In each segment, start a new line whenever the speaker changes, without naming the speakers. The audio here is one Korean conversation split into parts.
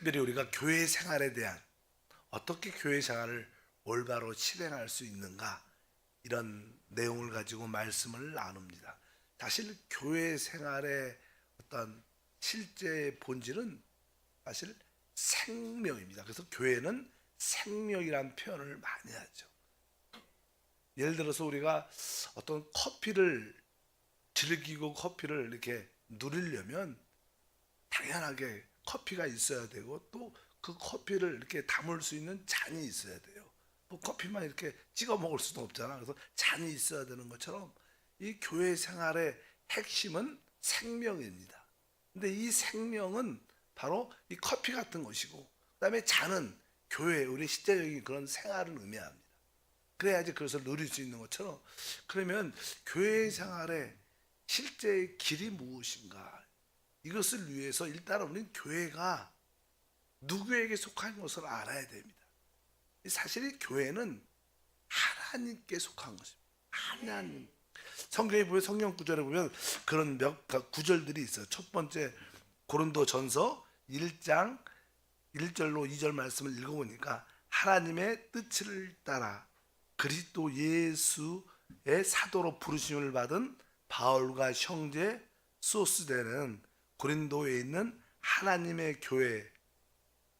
특별히 우리가 교회 생활에 대한 어떻게 교회 생활을 올바로 실행할 수 있는가 이런 내용을 가지고 말씀을 나눕니다. 사실 교회 생활의 어떤 실제 본질은 사실 생명입니다. 그래서 교회는 생명이란 표현을 많이 하죠. 예를 들어서 우리가 어떤 커피를 즐기고 커피를 이렇게 누리려면 당연하게 커피가 있어야 되고 또 그 커피를 이렇게 담을 수 있는 잔이 있어야 돼요. 뭐 커피만 이렇게 찍어 먹을 수도 없잖아. 그래서 잔이 있어야 되는 것처럼 이 교회 생활의 핵심은 생명입니다. 근데 이 생명은 바로 이 커피 같은 것이고 그다음에 잔은 교회 우리 실제적인 그런 생활을 의미합니다. 그래야지 그것을 누릴 수 있는 것처럼 그러면 교회 생활의 실제 길이 무엇인가 이것을 위해서 일단 우리는 교회가 누구에게 속한 것을 알아야 됩니다. 사실 이 교회는 하나님께 속한 것입니다. 하나님. 성경에 보면 성경 구절에 보면 그런 몇 구절들이 있어요. 첫 번째 고린도 전서 1장 1절로 2절 말씀을 읽어보니까 하나님의 뜻을 따라 그리스도 예수의 사도로 부르심을 받은 바울과 형제 소스되는 고린도에 있는 하나님의 교회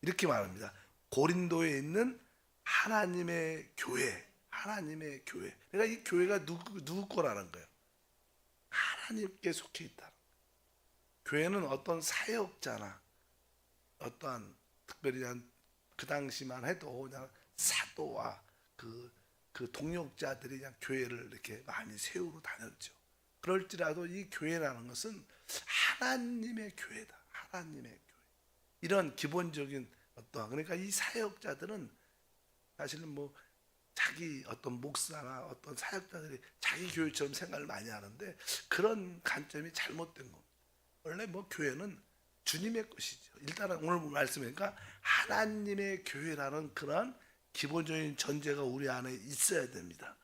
이렇게 말합니다. 고린도에 있는 하나님의 교회, 하나님의 교회. 그러니까 이 교회가 누구 누구 거라는 거예요. 하나님께 속해 있다. 교회는 어떤 사역자나 어떠한 특별히 한그 당시만 해도 그냥 사도와 그, 그 동역자들이 그냥 교회를 이렇게 많이 세우고 다녔죠. 그럴지라도 이 교회라는 것은 하나님의 교회다. 하나님의 교회. 이런 기본적인 어떠한 그러니까 이 사역자들은 사실은 뭐 자기 어떤 목사나 어떤 사역자들이 자기 교회처럼 생각을 많이 하는데 그런 관점이 잘못된 겁니다. 원래 뭐 교회는 주님의 것이죠. 일단은 오늘 말씀이니까 하나님의 교회라는 그런 기본적인 전제가 우리 안에 있어야 됩니다.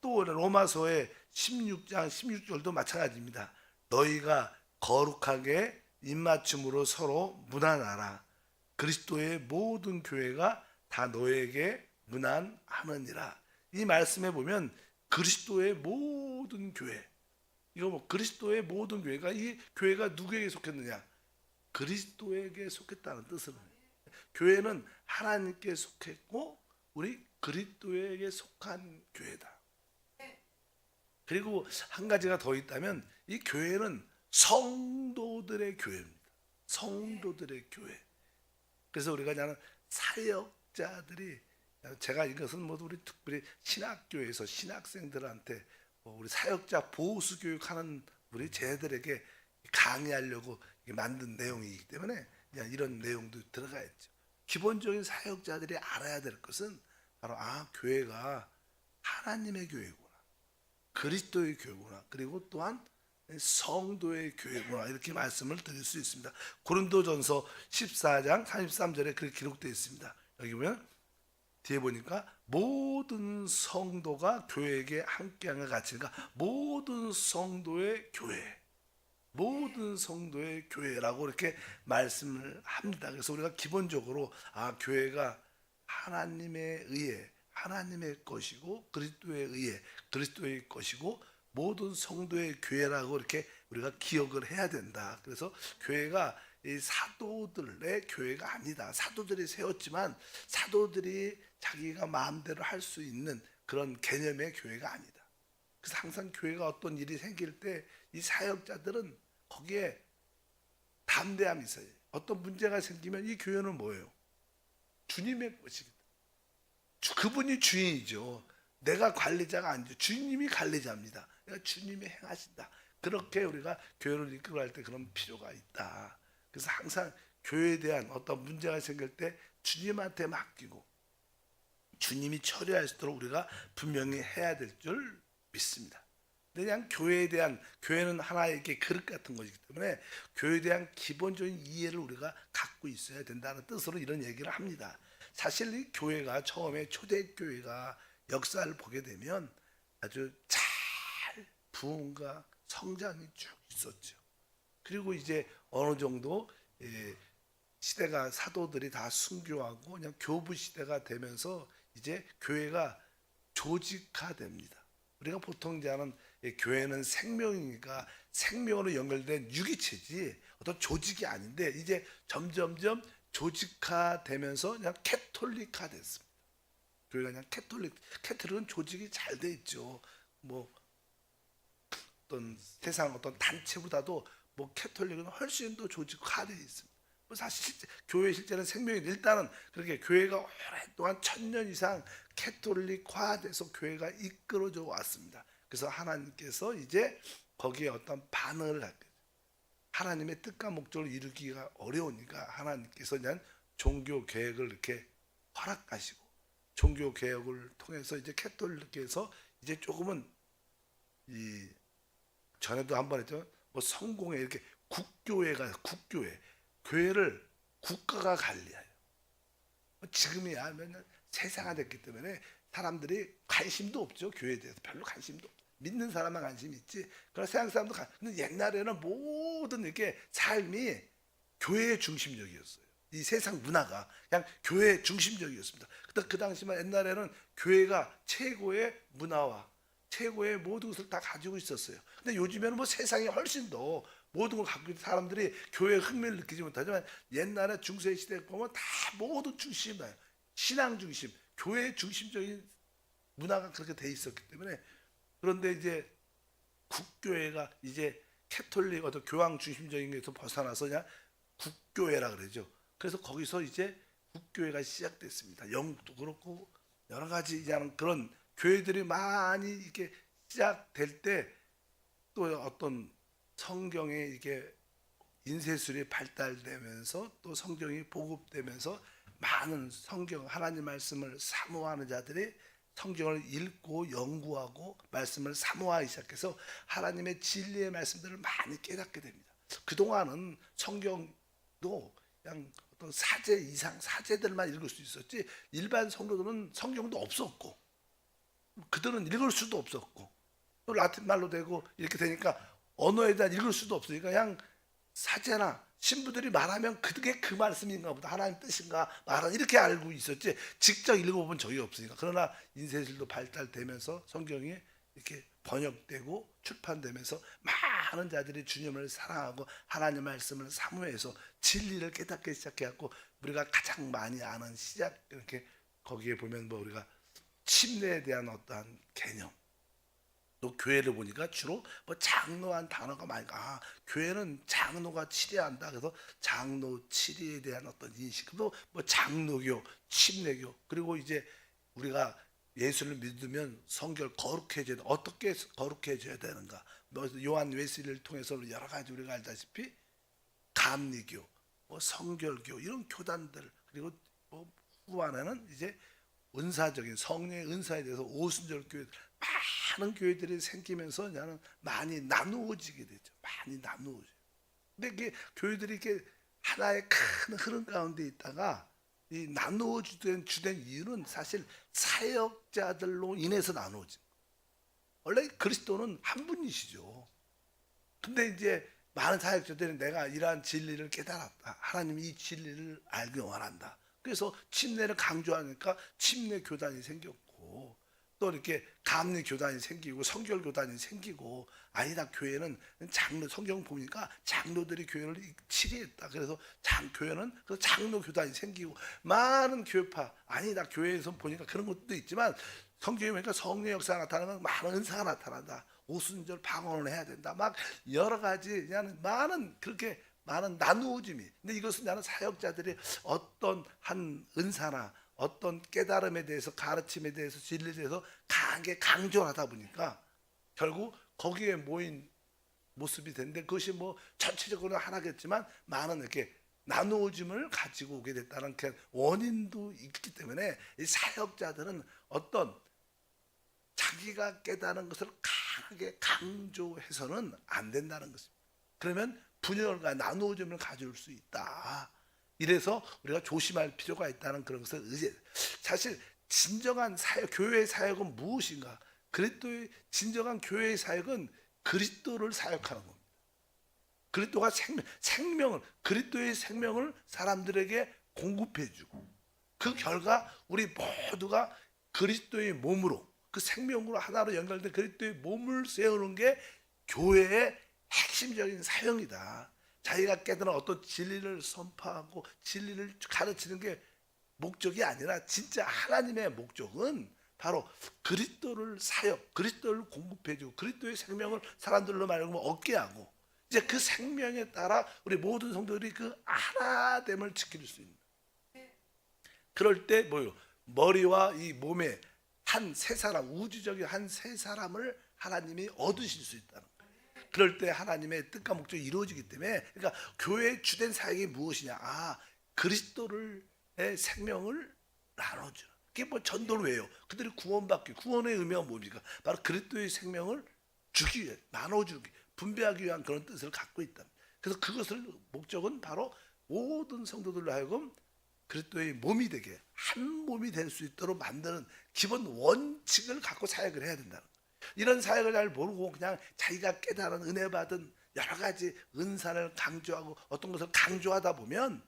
또 로마서의 16장 16절도 마찬가지입니다. 너희가 거룩하게 입맞춤으로 서로 무난하라. 그리스도의 모든 교회가 다 너에게 무난하느니라. 이 말씀에 보면 그리스도의 모든 교회. 이거 뭐 그리스도의 모든 교회가 이 교회가 누구에게 속했느냐? 그리스도에게 속했다는 뜻은 교회는 하나님께 속했고 우리 그리스도에게 속한 교회다. 그리고 한 가지가 더 있다면 이 교회는 성도들의 교회입니다. 성도들의 교회. 그래서 우리가 그냥 사역자들이 제가 이것은 모두 우리 특별히 신학교에서 신학생들한테 뭐 우리 사역자 보수 교육하는 우리 쟤들에게 강의하려고 만든 내용이기 때문에 그냥 이런 내용도 들어가 있죠. 기본적인 사역자들이 알아야 될 것은 바로 아 교회가 하나님의 교회구나, 그리스도의 교회구나, 그리고 또한 성도의 교회구나 이렇게 말씀을 드릴 수 있습니다. 고린도전서 14장 33절에 그렇게 기록되어 있습니다. 여기 보면 뒤에 보니까 모든 성도가 교회에게 함께하는 가치니까 모든 성도의 교회, 모든 성도의 교회라고 이렇게 말씀을 합니다. 그래서 우리가 기본적으로 아 교회가 하나님에 의해 하나님의 것이고 그리스도에 의해 그리스도의 것이고 모든 성도의 교회라고 이렇게 우리가 기억을 해야 된다. 그래서 교회가 이 사도들의 교회가 아니다. 사도들이 세웠지만 사도들이 자기가 마음대로 할 수 있는 그런 개념의 교회가 아니다. 그래서 항상 교회가 어떤 일이 생길 때 이 사역자들은 거기에 담대함이 있어요. 어떤 문제가 생기면 이 교회는 뭐예요? 주님의 것이다. 그분이 주인이죠. 내가 관리자가 아니죠. 주님이 관리자입니다. 그러니까 주님이 행하신다. 그렇게 우리가 교회를 이끌어갈 때 그런 필요가 있다. 그래서 항상 교회에 대한 어떤 문제가 생길 때 주님한테 맡기고 주님이 처리할 수 있도록 우리가 분명히 해야 될 줄 믿습니다. 그냥 교회에 대한 교회는 하나의 그릇 같은 것이기 때문에 교회에 대한 기본적인 이해를 우리가 갖고 있어야 된다는 뜻으로 이런 얘기를 합니다. 사실 이 교회가 처음에 초대교회가 역사를 보게 되면 아주 잘 부흥과 성장이 쭉 있었죠. 그리고 이제 어느 정도 예, 시대가 사도들이 다 순교하고 그냥 교부 시대가 되면서 이제 교회가 조직화됩니다. 우리가 보통 하는 이 교회는 생명이니까 생명으로 연결된 유기체지 어떤 조직이 아닌데 이제 점점점 조직화되면서 그냥 캐톨릭화 됐습니다. 교회가 그냥 캐톨릭 캐톨릭은 조직이 잘 돼 있죠. 뭐 어떤 세상 어떤 단체보다도 뭐 캐톨릭은 훨씬 더 조직화되어 있습니다. 뭐 사실 실제, 교회 실제는 생명이 일단은 그렇게 교회가 오랫동안 천년 이상 캐톨릭화돼서 교회가 이끌어져 왔습니다. 그래서 하나님께서 이제 거기에 어떤 반응을 하게. 하나님의 뜻과 목적을 이루기가 어려우니까 하나님께서 그냥 종교 계획을 이렇게 허락하시고 종교 개혁을 통해서 이제 캐톨릭에서 이제 조금은 이 전에도 한 번 했죠. 뭐 성공에 이렇게 국교회가 국교회 교회를 국가가 관리해요. 뭐 지금이야 하면 세상화됐기 때문에 사람들이 관심도 없죠. 교회에 대해서 별로 관심도. 믿는 사람만 관심 있지. 그런 세상 사람도 관. 근데 옛날에는 모든 이렇게 삶이 교회 중심적이었어요. 이 세상 문화가 그냥 교회 중심적이었습니다. 그 당시만 옛날에는 교회가 최고의 문화와 최고의 모든 것을 다 가지고 있었어요. 근데 요즘에는 뭐 세상이 훨씬 더 모든 걸 갖고 있는 사람들이 교회에 흥미를 느끼지 못하지만 옛날에 중세 시대 보면 다 모두 중심이에요. 신앙 중심, 교회 중심적인 문화가 그렇게 돼 있었기 때문에 그런데 이제 국교회가 이제 캐톨릭 어떤 교황 중심적인 것에서 벗어나서 그냥 국교회라 그러죠. 그래서 거기서 이제 국교회가 시작됐습니다. 영국도 그렇고 여러 가지 그런 교회들이 많이 이렇게 시작될 때 또 어떤 성경에 이게 인쇄술이 발달되면서 또 성경이 보급되면서 많은 성경 하나님 말씀을 사모하는 자들이 성경을 읽고 연구하고 말씀을 사모하기 시작해서 하나님의 진리의 말씀들을 많이 깨닫게 됩니다. 그동안은 성경도 그냥 어떤 사제 이상 사제들만 읽을 수 있었지 일반 성도들은 성경도 없었고 그들은 읽을 수도 없었고 또 라틴 말로 되고 이렇게 되니까 언어에 대한 읽을 수도 없으니까 그냥 사제나 신부들이 말하면 그게 그 말씀인가 보다 하나님 뜻인가 말은 이렇게 알고 있었지 직접 읽어본 적이 없으니까. 그러나 인쇄술도 발달되면서 성경이 이렇게 번역되고 출판되면서 많은 자들이 주님을 사랑하고 하나님 말씀을 사모해서 진리를 깨닫기 시작해갖고 우리가 가장 많이 아는 시작 이렇게 거기에 보면 뭐 우리가 침례에 대한 어떠한 개념. 또 교회를 보니까 주로 뭐 장로한 단어가 많이 아 교회는 장로가 치례한다. 그래서 장로 치례에 대한 어떤 인식도 뭐 장로교 침례교. 그리고 이제 우리가 예수를 믿으면 성결 거룩해져야 돼. 어떻게 거룩해져야 되는가? 뭐 요한 웨슬리를 통해서 여러 가지 우리가 알다시피 감리교 뭐 성결교 이런 교단들 그리고 뭐 후반에는 이제 은사적인 성령의 은사에 대해서 오순절 교회 많은 교회들이 생기면서 나는 많이 나누어지게 되죠. 많이 나누어져. 근데 이게 교회들이 이렇게 하나의 큰 흐름 가운데 있다가 이 나누어주된 주된 이유는 사실 사역자들로 인해서 나누어진. 원래 그리스도는 한 분이시죠. 근데 이제 많은 사역자들이 내가 이러한 진리를 깨달았다. 하나님이 이 진리를 알기 원한다. 그래서 침례를 강조하니까 침례 교단이 생겼고 또 이렇게 감리 교단이 생기고 성결 교단이 생기고 아니다 교회는 장로 성경 보니까 장로들이 교회를 치리했다 그래서 장 교회는 그 장로 교단이 생기고 많은 교회파 아니다 교회에서 보니까 그런 것도 있지만 성경에 보니까 성령 역사가 나타나면 많은 은사가 나타난다. 오순절 방언을 해야 된다. 막 여러 가지 그냥 많은 그렇게 많은 나누어짐이. 근데 이것은 나는 사역자들이 어떤 한 은사나 어떤 깨달음에 대해서 가르침에 대해서 진리에 대해서 강하게 강조하다 보니까 결국 거기에 모인 모습이 되는데 그것이 뭐 전체적으로 하나겠지만 많은 이렇게 나누어짐을 가지고 오게 됐다는 그 원인도 있기 때문에 이 사역자들은 어떤 자기가 깨달은 것을 강하게 강조해서는 안 된다는 것입니다. 그러면 분열과 나누어짐을 가져올 수 있다. 이래서 우리가 조심할 필요가 있다는 그런 것을 의제. 사실 진정한 사역, 교회의 사역은 무엇인가? 그리스도의 진정한 교회의 사역은 그리스도를 사역하는 겁니다. 그리스도가 생명, 생명을 그리스도의 생명을 사람들에게 공급해주고 그 결과 우리 모두가 그리스도의 몸으로 그 생명으로 하나로 연결된 그리스도의 몸을 세우는 게 교회의 핵심적인 사역이다. 자기가 깨달은 어떤 진리를 선포하고 진리를 가르치는 게 목적이 아니라 진짜 하나님의 목적은 바로 그리스도를 사역, 그리스도를 공급해주고 그리스도의 생명을 사람들로 말하면 얻게 하고 이제 그 생명에 따라 우리 모든 성도들이 그 하나됨을 지킬 수 있는. 그럴 때 뭐요? 머리와 이 몸에 한 세 사람 우주적인 한 세 사람을 하나님이 얻으실 수 있다는 거예요. 그럴 때 하나님의 뜻과 목적이 이루어지기 때문에 그러니까 교회의 주된 사역이 무엇이냐? 아 그리스도를 의 생명을 나눠주는. 그게 뭐 전도를 왜요? 그들이 구원받기 구원의 의미가 뭡니까? 바로 그리스도의 생명을 주기 위해 나눠주기 분배하기 위한 그런 뜻을 갖고 있다. 그래서 그것을 목적은 바로 모든 성도들로 하여금 그리스도의 몸이 되게 한 몸이 될 수 있도록 만드는 기본 원칙을 갖고 사역을 해야 된다는. 이런 사역을 잘 모르고 그냥 자기가 깨달은 은혜 받은 여러 가지 은사를 강조하고 어떤 것을 강조하다 보면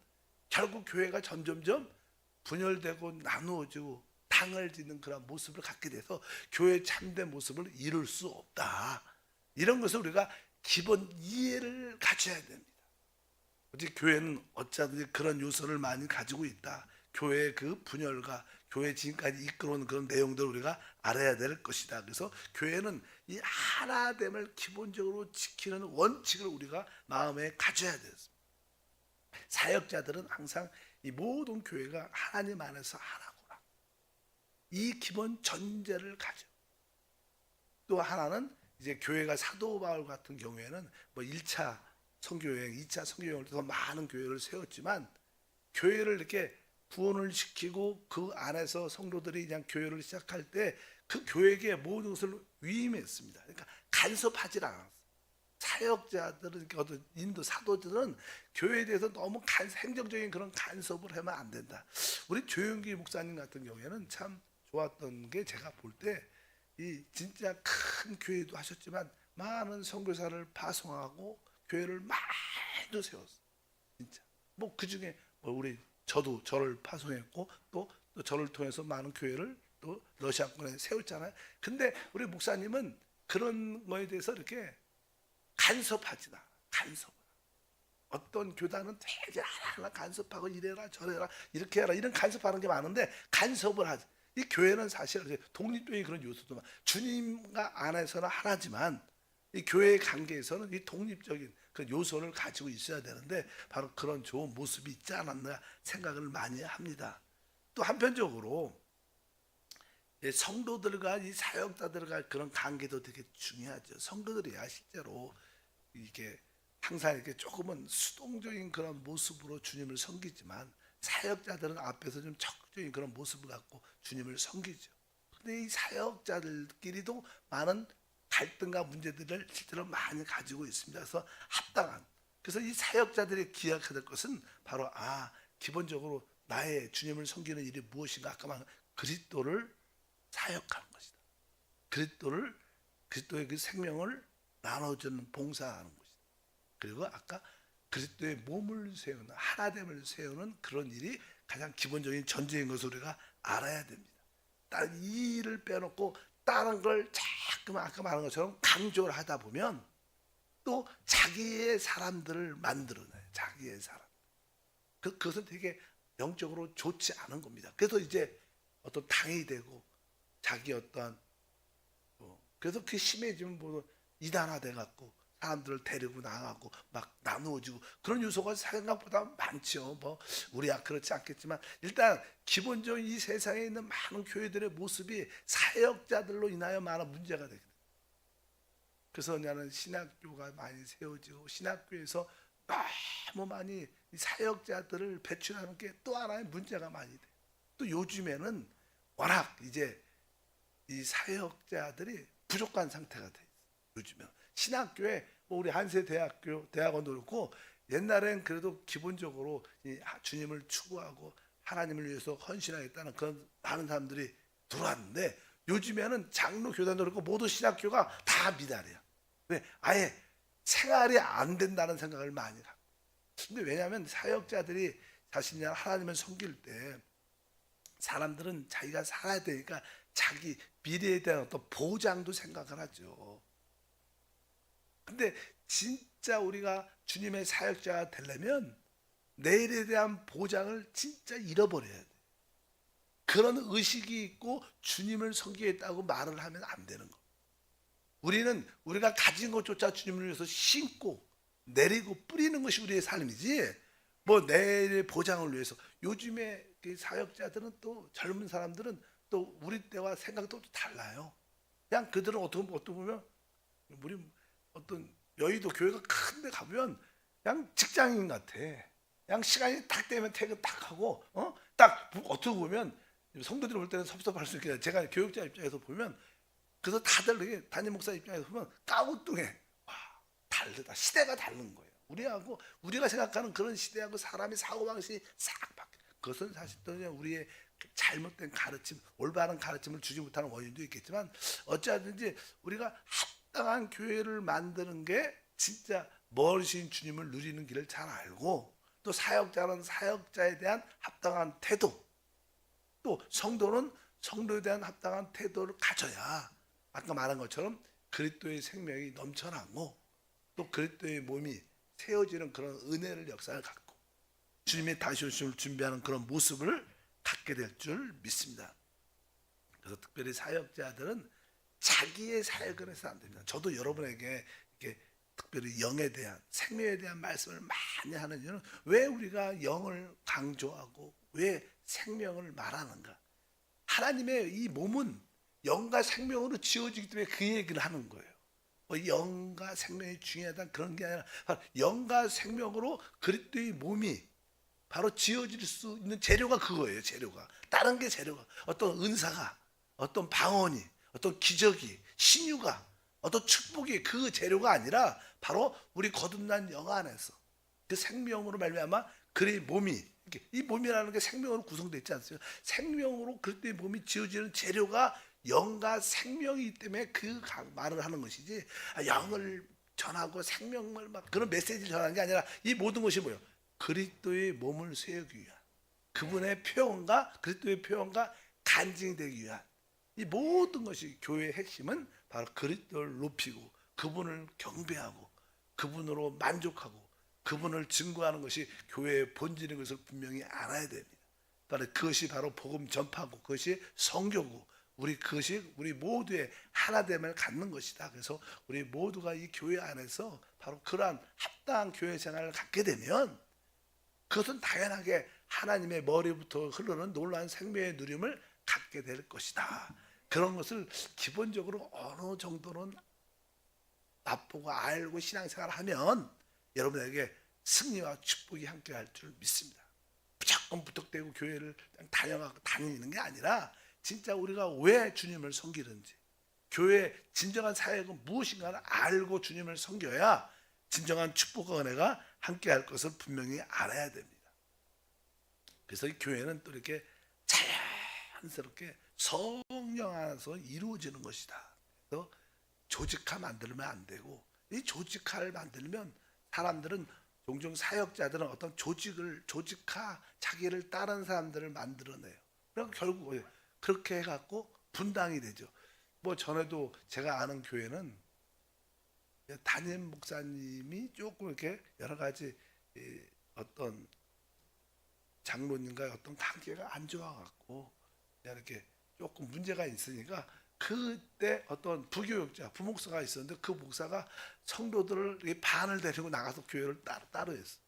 결국 교회가 점점점 분열되고 나누어지고 당을 짓는 그런 모습을 갖게 돼서 교회의 참된 모습을 이룰 수 없다. 이런 것을 우리가 기본 이해를 가져야 됩니다. 어제 교회는 어쩌든지 그런 요소를 많이 가지고 있다. 교회의 그 분열과 교회 지금까지 이끌어온 그런 내용들을 우리가 알아야 될 것이다. 그래서 교회는 이 하나됨을 기본적으로 지키는 원칙을 우리가 마음에 가져야 되습니다. 사역자들은 항상 이 모든 교회가 하나님 안에서 하나구나. 이 기본 전제를 가져. 또 하나는 이제 교회가 사도 바울 같은 경우에는 뭐 1차 선교여행, 2차 선교여행을 통해서 많은 교회를 세웠지만 교회를 이렇게 구원을 시키고 그 안에서 성도들이 그냥 교회를 시작할 때 그 교회에게 모든 것을 위임했습니다. 그러니까 간섭하지 않았어요. 사역자들은 어떤 인도 사도들은 교회에 대해서 너무 간, 행정적인 그런 간섭을 하면 안 된다. 우리 조영기 목사님 같은 경우에는 참 좋았던 게 제가 볼 때 이 진짜 큰 교회도 하셨지만 많은 선교사를 파송하고 교회를 많이도 세웠어요. 진짜. 뭐 그 중에 뭐 우리 저도 저를 파송했고 또, 또 저를 통해서 많은 교회를 또 러시아권에 세웠잖아요. 근데 우리 목사님은 그런 거에 대해서 이렇게 간섭하지 않아. 간섭. 어떤 교단은 되게 하나하나 간섭하고 이래라 저래라 이렇게 해라 이런 간섭하는 게 많은데 간섭을 하지. 이 교회는 사실 독립적인 그런 요소도 많. 주님과 안에서는 하나지만 이 교회의 관계에서는 이 독립적인 그 요소를 가지고 있어야 되는데 바로 그런 좋은 모습이 있지 않았나 생각을 많이 합니다. 또 한편적으로 이 성도들과 이 사역자들과 그런 관계도 되게 중요하죠. 성도들이야 실제로 이게 항상 이렇게 조금은 수동적인 그런 모습으로 주님을 섬기지만 사역자들은 앞에서 좀 적극적인 그런 모습을 갖고 주님을 섬기죠. 근데 이 사역자들끼리도 많은 갈등과 문제들을 실제로 많이 가지고 있습니다. 그래서 합당한. 그래서 이 사역자들이 기억해야 될 것은 바로 아 기본적으로 나의 주님을 섬기는 일이 무엇인가 아까 말한 그리스도를 사역하는 것이다. 그리스도를 그리스도의 그 생명을 나눠주는 봉사하는 것이다. 그리고 아까 그리스도의 몸을 세우는 하나됨을 세우는 그런 일이 가장 기본적인 전제인 것을 우리가 알아야 됩니다. 다른 이 일을 빼놓고 다른 걸 자꾸 만 아까 말한 것처럼 강조를 하다 보면 또 자기의 사람들을 만들어내요. 자기의 사람. 그, 그것은 되게 영적으로 좋지 않은 겁니다. 그래서 이제 어떤 당이 되고 자기 어떤 뭐 그래서 그 심해지면 뭐 이단화돼 갖고 사람들을 데리고 나가고 막 나누어지고 그런 요소가 생각보다 많죠. 뭐 우리야 그렇지 않겠지만 일단 기본적인 이 세상에 있는 많은 교회들의 모습이 사역자들로 인하여 많은 문제가 되게 돼요. 그래서 나는 신학교가 많이 세워지고 신학교에서 너무 많이 이 사역자들을 배출하는 게 또 하나의 문제가 많이 돼. 또 요즘에는 워낙 이제 이 사역자들이 부족한 상태가 돼. 요즘에 신학교에 뭐 우리 한세 대학교 대학원도 그렇고 옛날엔 그래도 기본적으로 이 주님을 추구하고 하나님을 위해서 헌신하겠다는 그런 많은 사람들이 들어왔는데 요즘에는 장로 교단도 그렇고 모두 신학교가 다 미달이야. 왜? 아예 생활이 안 된다는 생각을 많이 갖고. 근데 왜냐하면 사역자들이 자신이 하나님을 섬길 때 사람들은 자기가 살아야 되니까 자기 미래에 대한 어떤 보장도 생각을 하죠. 근데 진짜 우리가 주님의 사역자가 되려면 내일에 대한 보장을 진짜 잃어버려야 돼. 그런 의식이 있고 주님을 섬기겠다고 말을 하면 안 되는 거. 우리는 우리가 가진 것조차 주님을 위해서 심고 내리고 뿌리는 것이 우리의 삶이지. 뭐 내일의 보장을 위해서 요즘에 그 사역자들은 또 젊은 사람들은 또 우리 때와 생각도 달라요. 그냥 그들은 어떤 보면 우리 어떤 여의도 교회가 큰데 가보면 그냥 직장인 같아. 그냥 시간이 딱 되면 퇴근 딱 하고 어 딱 어떻게 보면 성도들이 볼 때는 섭섭할 수 있겠다. 제가 교육자 입장에서 보면 그래서 다들 이게 담임 목사 입장에서 보면 까우뚱해. 와 다르다. 시대가 다른 거예요. 우리하고 우리가 생각하는 그런 시대하고 사람의 사고 방식이 싹 바뀌어. 그것은 사실 또 우리의 잘못된 가르침, 올바른 가르침을 주지 못하는 원인도 있겠지만 어찌하든지 우리가 합당한 교회를 만드는 게 진짜 멀으신 주님을 누리는 길을 잘 알고 또 사역자는 사역자에 대한 합당한 태도 또 성도는 성도에 대한 합당한 태도를 가져야 아까 말한 것처럼 그리스도의 생명이 넘쳐나고 또 그리스도의 몸이 세워지는 그런 은혜를 역사를 갖고 주님의 다시 오심을 준비하는 그런 모습을 갖게 될 줄 믿습니다. 그래서 특별히 사역자들은 자기의 해서 안 됩니다. 저도 여러분에게 이렇게 특별히 영에 대한 생명에 대한 말씀을 많이 하는 이유는 왜 우리가 영을 강조하고 왜 생명을 말하는가? 하나님의 이 몸은 영과 생명으로 지어지기 때문에 그 얘기를 하는 거예요. 뭐 영과 생명이 중요하다 그런 게 아니라 영과 생명으로 그리스도의 몸이 바로 지어질 수 있는 재료가 그거예요. 재료가 다른 게 재료가 어떤 은사가 어떤 방언이 어떤 기적이 신유가 어떤 축복이 그 재료가 아니라 바로 우리 거듭난 영 안에서 그 생명으로 말미암아 그의 몸이 이 몸이라는 게 생명으로 구성되어 있지 않습니까? 생명으로 그때의 몸이 지어지는 재료가 영과 생명이기 때문에 그 가- 말을 하는 것이지 아, 영을 전하고 생명을 막 그런 메시지를 전하는 게 아니라 이 모든 것이 뭐예요? 그리스도의 몸을 세우기 위한 그분의 표현과 그리스도의 표현과 간증이 되기 위한 이 모든 것이 교회의 핵심은 바로 그리스도를 높이고 그분을 경배하고 그분으로 만족하고 그분을 증거하는 것이 교회의 본질인 것을 분명히 알아야 됩니다. 바로 그것이 바로 복음 전파고 그것이 성교고 우리 그것이 우리 모두의 하나됨을 갖는 것이다. 그래서 우리 모두가 이 교회 안에서 바로 그러한 합당한 교회 생활을 갖게 되면 그것은 당연하게 하나님의 머리부터 흐르는 놀라운 생명의 누림을 갖게 될 것이다. 그런 것을 기본적으로 어느 정도는 맛보고 알고 신앙생활을 하면 여러분에게 승리와 축복이 함께 할 줄 믿습니다. 무조건 부탁되고 교회를 다녀가고 다니는 게 아니라 진짜 우리가 왜 주님을 섬기는지 교회의 진정한 사역은 무엇인가를 알고 주님을 섬겨야 진정한 축복과 은혜가 함께 할 것을 분명히 알아야 됩니다. 그래서 이 교회는 또 이렇게 자연스럽게 성령 안에서 이루어지는 것이다. 그래서 조직화 만들면 안 되고 이 조직화를 만들면 사람들은 종종 사역자들은 어떤 조직을 조직화 자기를 따르는 사람들을 만들어내요. 그럼 결국 뭐예요? 그렇게 해갖고 분당이 되죠. 뭐 전에도 제가 아는 교회는 담임 목사님이 조금 이렇게 여러 가지 이 어떤 장로님과의 어떤 관계가 안 좋아갖고 이렇게 조금 문제가 있으니까 그때 어떤 부교육자 부목사가 있었는데 그 목사가 성도들을 반을 데리고 나가서 교회를 따로 따로 했어.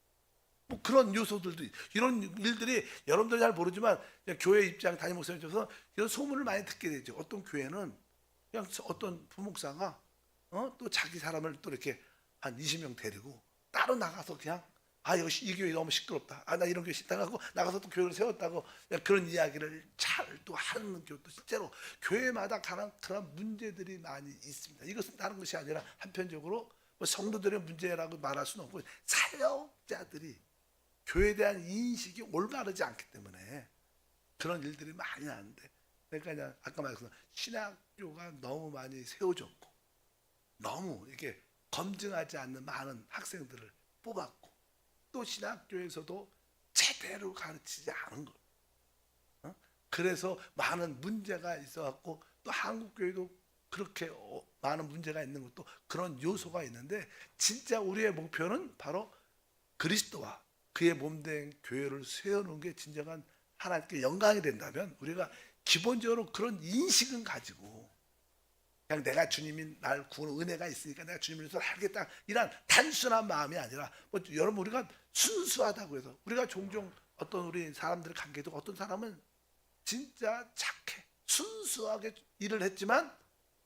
뭐 그런 요소들도 있- 이런 일들이 여러분들 잘 모르지만 교회 입장 담임 목사님 쪽에서 이런 소문을 많이 듣게 되죠. 어떤 교회는 그냥 어떤 부목사가 어? 또 자기 사람을 또 이렇게 한 20명 데리고 따로 나가서 그냥 아 역시 이 교회 너무 시끄럽다. 아 나 이런 교회 싫다고 나가서 또 교회를 세웠다고 그런 이야기를 잘 또 하는 교회도 실제로 교회마다 가는 그런 문제들이 많이 있습니다. 이것은 다른 것이 아니라 한편적으로 뭐 성도들의 문제라고 말할 수는 없고 사역자들이 교회에 대한 인식이 올바르지 않기 때문에 그런 일들이 많이 나는데 그러니까 그냥 아까 말했던 신학교가 너무 많이 세워졌고 너무 이게 검증하지 않는 많은 학생들을 뽑았고 또 신학교에서도 제대로 가르치지 않은 거. 어? 그래서 많은 문제가 있어갖고 또 한국 교회도 그렇게 어, 많은 문제가 있는 것도 그런 요소가 있는데 진짜 우리의 목표는 바로 그리스도와 그의 몸된 교회를 세우는 게 진정한 하나님께 영광이 된다면 우리가 기본적으로 그런 인식은 가지고 그냥 내가 주님이 날 구원 은혜가 있으니까 내가 주님을 위해서 하겠다 이런 단순한 마음이 아니라 뭐 여러분 우리가 순수하다고 해서 우리가 종종 어떤 우리 사람들 관계도 어떤 사람은 진짜 착해 순수하게 일을 했지만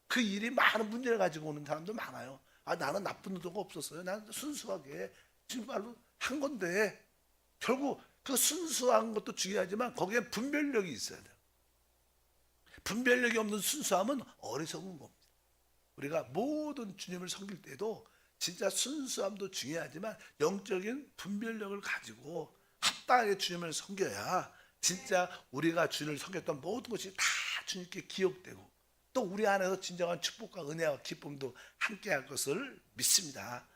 그 일이 많은 문제를 가지고 오는 사람도 많아요. 아 나는 나쁜 의도가 없었어요. 나는 순수하게 정말로 한 건데 결국 그 순수한 것도 중요하지만 거기에 분별력이 있어야 돼요. 분별력이 없는 순수함은 어리석은 겁니다. 우리가 모든 주님을 섬길 때도 진짜 순수함도 중요하지만 영적인 분별력을 가지고 합당하게 주님을 섬겨야 진짜 우리가 주님을 섬겼던 모든 것이 다 주님께 기억되고 또 우리 안에서 진정한 축복과 은혜와 기쁨도 함께할 것을 믿습니다.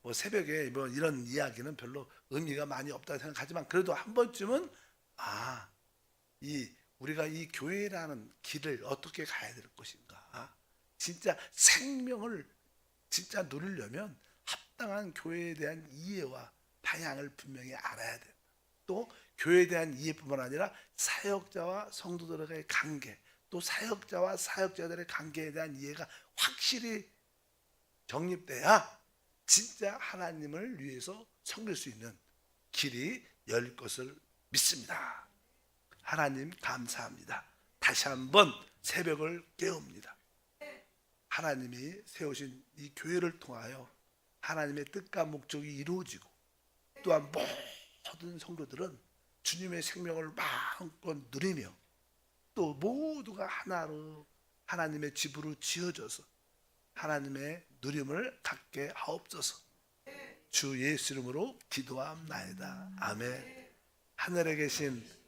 뭐 새벽에 뭐 이런 이야기는 별로 의미가 많이 없다고 생각하지만 그래도 한 번쯤은 아, 이 우리가 이 교회라는 길을 어떻게 가야 될 것인가? 진짜 생명을 진짜 누리려면 합당한 교회에 대한 이해와 방향을 분명히 알아야 돼. 또 교회에 대한 이해뿐만 아니라 사역자와 성도들의 관계, 또 사역자와 사역자들의 관계에 대한 이해가 확실히 정립돼야 진짜 하나님을 위해서 섬길 수 있는 길이 열 것을 믿습니다. 하나님 감사합니다. 다시 한번 새벽을 깨웁니다. 하나님이 세우신 이 교회를 통하여 하나님의 뜻과 목적이 이루어지고 또한 모든 성도들은 주님의 생명을 마음껏 누리며 또 모두가 하나로 하나님의 집으로 지어져서 하나님의 누림을 갖게 하옵소서. 주 예수 이름으로 기도함나이다. 아멘. 하늘에 계신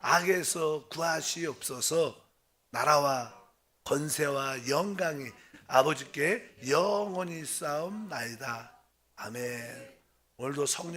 악에서 구하시옵소서 나라와 권세와 영광이 아버지께 영원히 싸움 나이다. 아멘. 오늘도 성령